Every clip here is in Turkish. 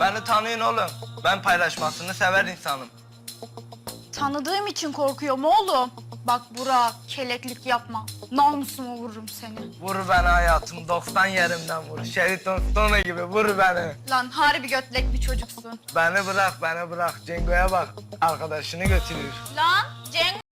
Beni tanıyın oğlum. Ben paylaşmasını sever insanım. Tanıdığım için korkuyorum oğlum. Bak Burak, keleklik yapma. Namusuma vururum seni. Vur beni hayatım 90 yerimden vur. Şeriton Stone gibi vur beni. Lan harbi götlek bir çocuksun. Beni bırak beni bırak. Cengo'ya bak. Arkadaşını götürür. Lan Cenk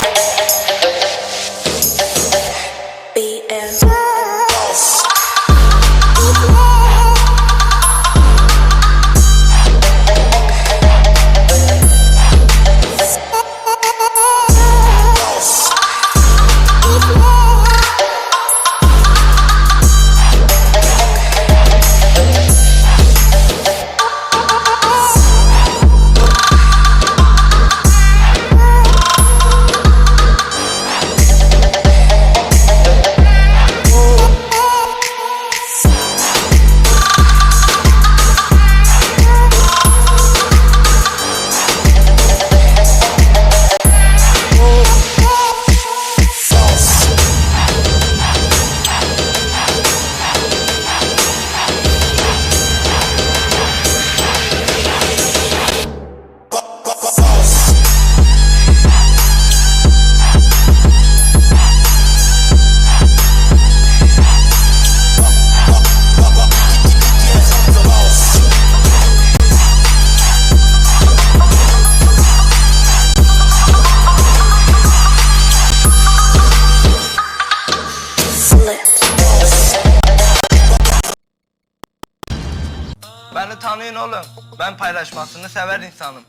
Beni tanıyın oğlum. Ben paylaşmasını sever insanım.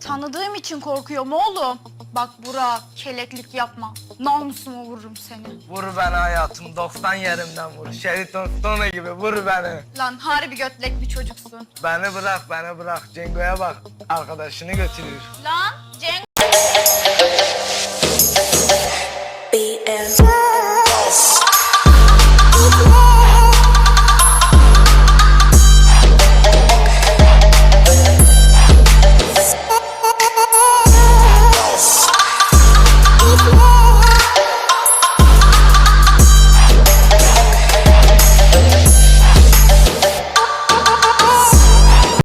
tanıdığım için korkuyorum oğlum. Bak Burak, keleklik yapma. Namusuma vururum seni. Vur beni hayatım 90 yerimden vur. Şeriton Stone gibi vur beni. Lan harbi götlek bir çocuksun. Beni bırak beni bırak. Cengo'ya bak. Arkadaşını götürür. Lan